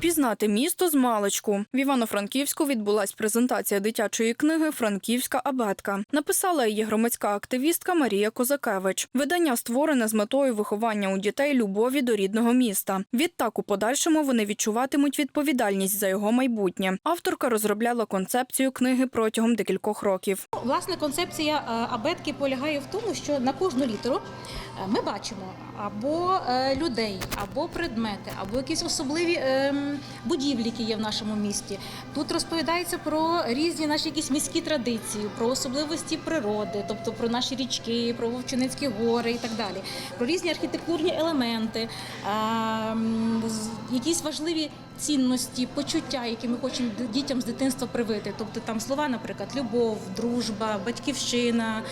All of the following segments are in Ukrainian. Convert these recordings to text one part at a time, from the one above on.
Пізнати місто з маличку. В Івано-Франківську відбулась презентація дитячої книги Франківська абетка. Написала її громадська активістка Марія Козакевич. Видання створене з метою виховання у дітей любові до рідного міста. Відтак у подальшому вони відчуватимуть відповідальність за його майбутнє. Авторка розробляла концепцію книги протягом декількох років. Власне, концепція е, абетки полягає в тому, що на кожну літеру е, ми бачимо або е, людей, або предмети, або якісь особливі ем, будівлі, які є в нашому місті. Тут розповідається про різні наші якісь міські традиції, про особливості природи, тобто про наші річки, про Вовчинецькі гори і так далі, про різні архітектурні елементи, ем, якісь важливі цінності, почуття, які ми хочемо дітям з дитинства привити. Тобто там слова, наприклад, любов, дружба, батьківщина,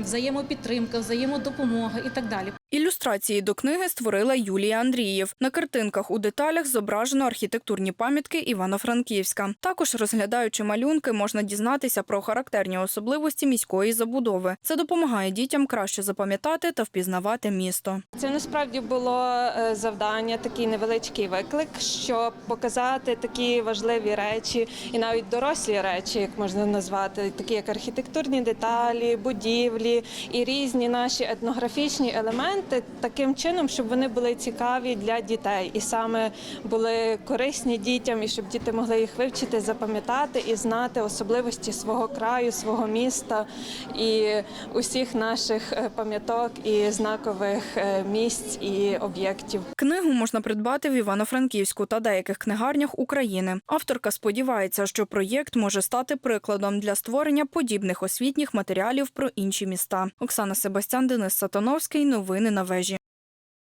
взаємопідтримка, взаємодопомога і так далі. Ілюстрації до книги створила Юлія Андрієв. На картинках у деталях зображено архітектурні пам'ятки Івано-Франківська. Також розглядаючи малюнки, можна дізнатися про характерні особливості міської забудови. Це допомагає дітям краще запам'ятати та впізнавати місто. Це насправді було е, завдання, такий невеличкий виклик, щоб показати такі важливі речі, і навіть дорослі речі, як можна назвати, такі як архітектурні деталі, будівлі і різні наші етнографічні елементи, таким чином, щоб вони були цікаві для дітей і саме були корисні дітям, і щоб діти могли їх вивчити, запам'ятати і знати особливості свого краю, свого міста і усіх наших е, пам'яток і знакових е, місць і об'єктів. Книгу можна придбати в Івано-Франківську та деяких книгарнях України. Авторка сподівається, що проєкт може стати прикладом для створення подібних освітніх матеріалів про інші міста. Оксана Себастян, Денис Сатановський. Новини на вежі.